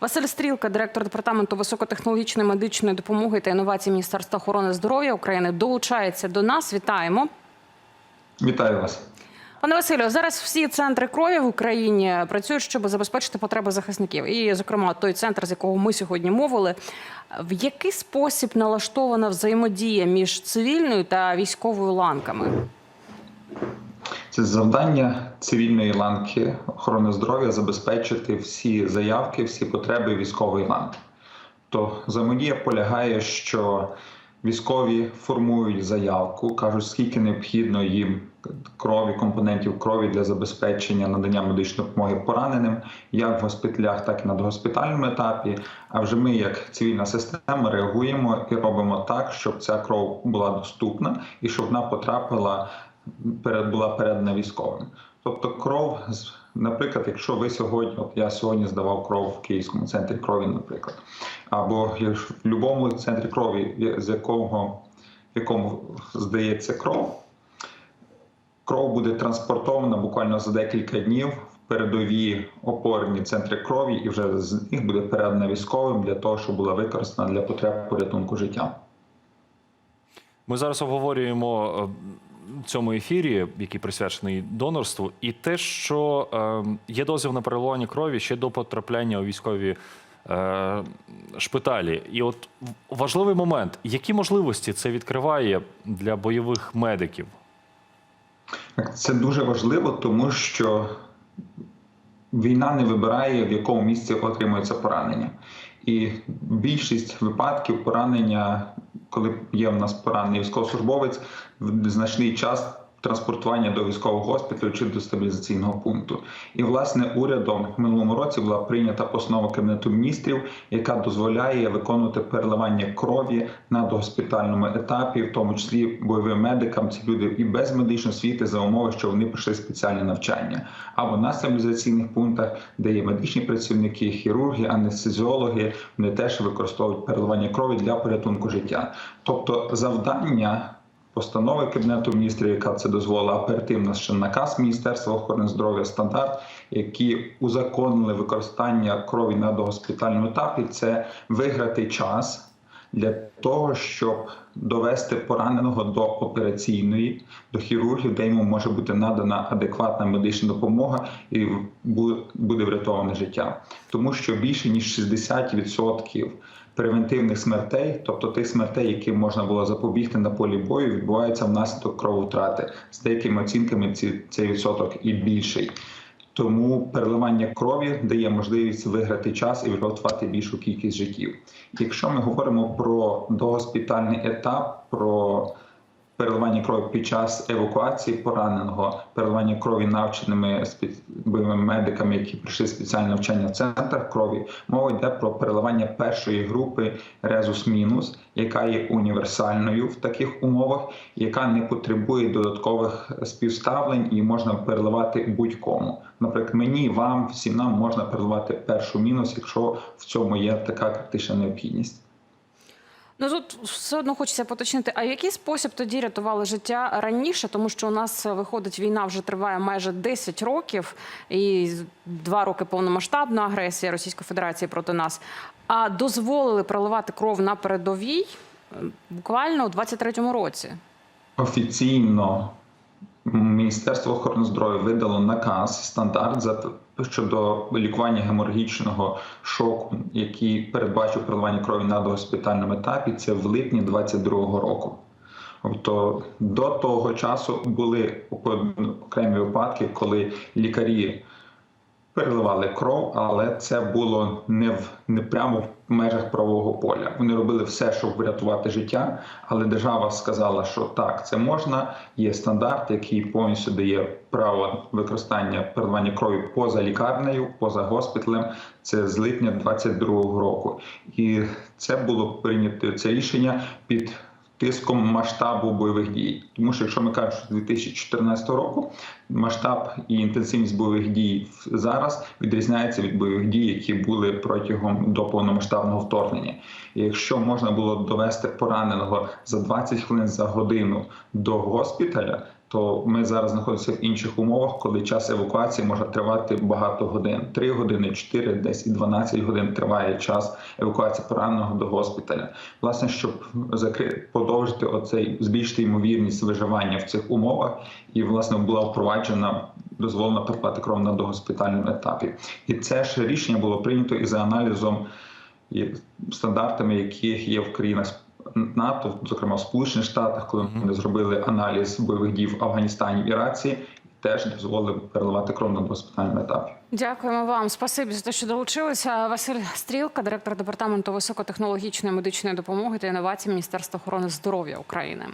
Василь Стрілка, директор департаменту високотехнологічної медичної допомоги та інновацій Міністерства охорони здоров'я України, долучається до нас. Вітаємо. Вітаю вас. Пане Василю, зараз всі центри крові в Україні працюють, щоб забезпечити потреби захисників. І, зокрема, той центр, з якого ми сьогодні мовили. В який спосіб налаштована взаємодія між цивільною та військовою ланками? Це завдання цивільної ланки охорони здоров'я забезпечити всі заявки, всі потреби військової ланки. То взаємодія полягає, що військові формують заявку, кажуть, скільки необхідно їм крові, компонентів крові для забезпечення надання медичної допомоги пораненим, як в госпіталях, так і на догоспітальному етапі. А вже ми, як цивільна система, реагуємо і робимо так, щоб ця кров була доступна і щоб вона потрапила перед була передана військовим. Тобто, кров наприклад, якщо ви сьогодні, от я сьогодні здавав кров в Київському центрі крові, наприклад, або в будь-якому центрі крові, з якого в якому здається кров, кров буде транспортована буквально за декілька днів в передові опорні центри крові, і вже з них буде передана військовим для того, щоб була використана для потреб порятунку життя. Ми зараз обговорюємо е, цьому ефірі, який присвячений донорству, і те, що е, є дозвіл на переливання крові ще до потрапляння у військові е, шпиталі. І от важливий момент, які можливості це відкриває для бойових медиків? Це дуже важливо, тому що війна не вибирає, в якому місці отримується поранення. І більшість випадків поранення, коли є в нас поранений військовослужбовець, в значний час транспортування до військового госпіталю чи до стабілізаційного пункту. І власне урядом в минулому році була прийнята постанова кабінету міністрів, яка дозволяє виконувати переливання крові на догоспітальному етапі, в тому числі бойовим медикам. Ці люди і без медичної освіти за умови, що вони пройшли спеціальне навчання, або на стабілізаційних пунктах, де є медичні працівники, хірурги, анестезіологи, вони теж використовують переливання крові для порятунку життя. Тобто завдання постанови Кабінету міністрів, яка це дозволила, а ще наказ Міністерства охорони здоров'я стандарт, які узаконили використання крові на догоспітальному етапі, це виграти час. Для того щоб довести пораненого до операційної, до хірургів, де йому може бути надана адекватна медична допомога і буде врятоване життя, тому що більше ніж 60% превентивних смертей, тобто тих смертей, які можна було запобігти на полі бою, відбувається внаслідок крововтрати. З деякими оцінками ці, цей відсоток і більший. Тому переливання крові дає можливість виграти час і врятувати більшу кількість життів. Якщо ми говоримо про догоспітальний етап, про переливання крові під час евакуації пораненого, переливання крові навченими медиками, які прийшли спеціальне навчання в центрах крові. Мова йде про переливання першої групи резус мінус, яка є універсальною в таких умовах, яка не потребує додаткових співставлень і можна переливати будь-кому. Наприклад, мені, вам, всім нам можна переливати першу мінус, якщо в цьому є така критична необхідність. Ну тут все одно хочеться поточнити. А який спосіб тоді рятували життя раніше? Тому що у нас виходить війна вже триває майже 10 років, і два роки повномасштабна агресія Російської Федерації проти нас. А дозволили проливати кров на передовій буквально у 23-му році. Офіційно Міністерство охорони здоров'я видало наказ стандарт за щодо лікування геморгічного шоку, який передбачив проливання крові на догоспітальному етапі. Це в липні 2022 року. Тобто до того часу були окремі випадки, коли лікарі переливали кров, але це було не в не прямо в межах правового поля. Вони робили все, щоб врятувати життя, але держава сказала, що так, це можна. Є стандарт, який повністю дає право використання переливання крові поза лікарнею, поза госпіталем. Це з липня 2022 року, і це було прийнято це рішення під тиском масштабу бойових дій. Тому що, якщо ми кажемо, що з 2014 року масштаб і інтенсивність бойових дій зараз відрізняється від бойових дій, які були протягом до повномасштабного вторгнення. І якщо можна було довести пораненого за 20 хвилин за годину до госпіталя. То ми зараз знаходимося в інших умовах, коли час евакуації може тривати багато годин: 3 години, 4, десь і 12 годин триває час евакуації пораненого до госпіталя. Власне, щоб закрити подовжити оцей збільшити ймовірність виживання в цих умовах, і власне була впроваджена дозволена передавати кров на догоспітальному етапі. І це ж рішення було прийнято і за аналізом і стандартами, які є в країнах НАТО, зокрема в Сполучених Штатах, коли вони зробили аналіз бойових дій в Афганістані і Іраці, теж дозволили переливати кров на госпітальному етапі. Дякуємо вам. Спасибі за те, що долучилися. Василь Стрілка, директор департаменту високотехнологічної медичної допомоги та інновацій Міністерства охорони здоров'я України.